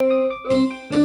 Música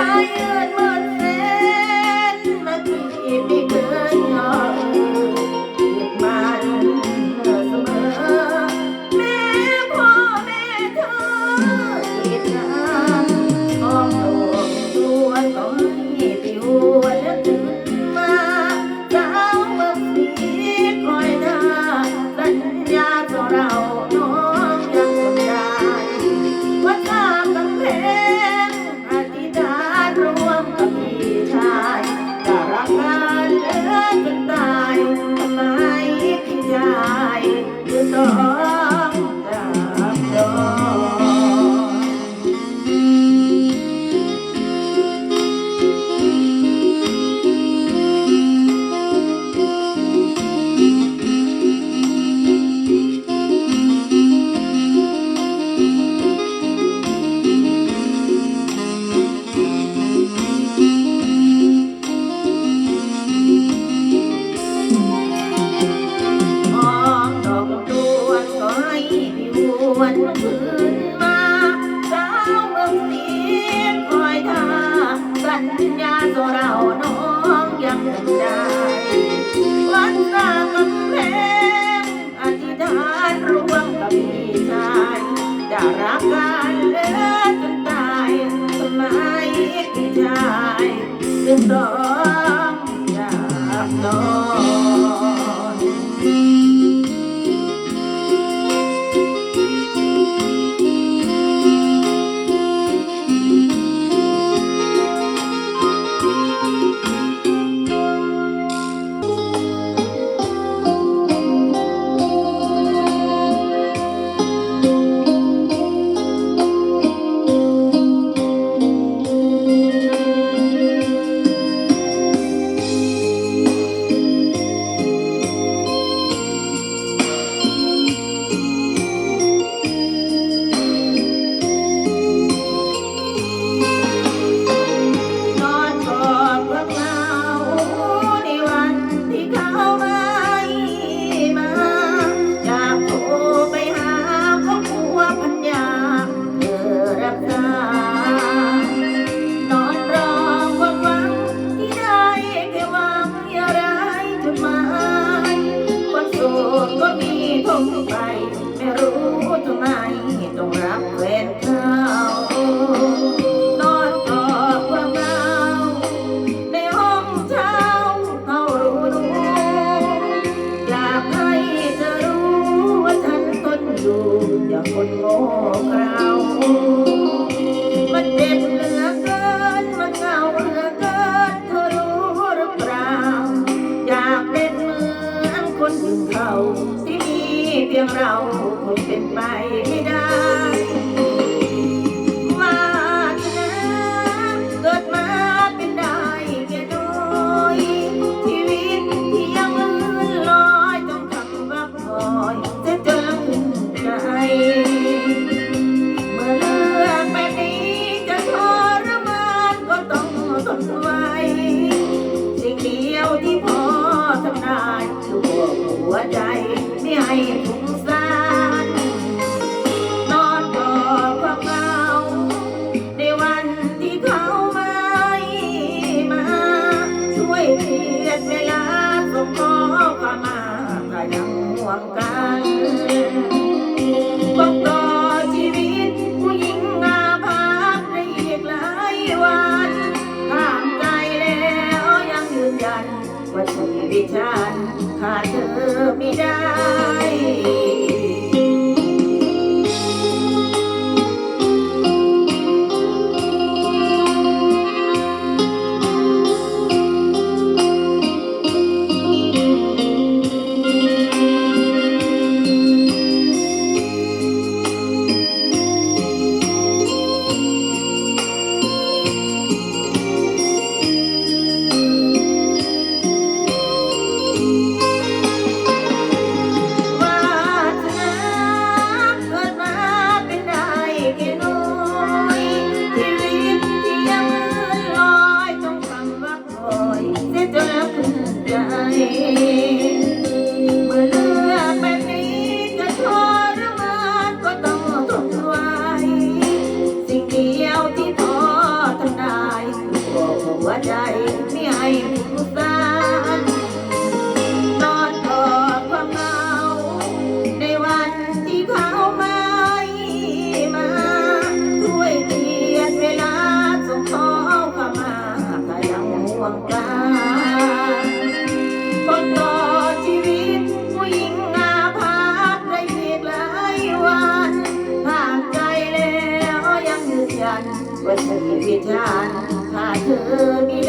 fire. รักกันเลิศจนตายทำไมพี่ใจยถึงต้องจากน้อง คนโงเกลามันเบเหลือเกิน มัเงาเหลือเกินเธอรู้หราอยากเป็นเหมือนคนเขาที่มีเพียงเรา หัวใจไม่ให้ทุก ฉันถ้าเธอมี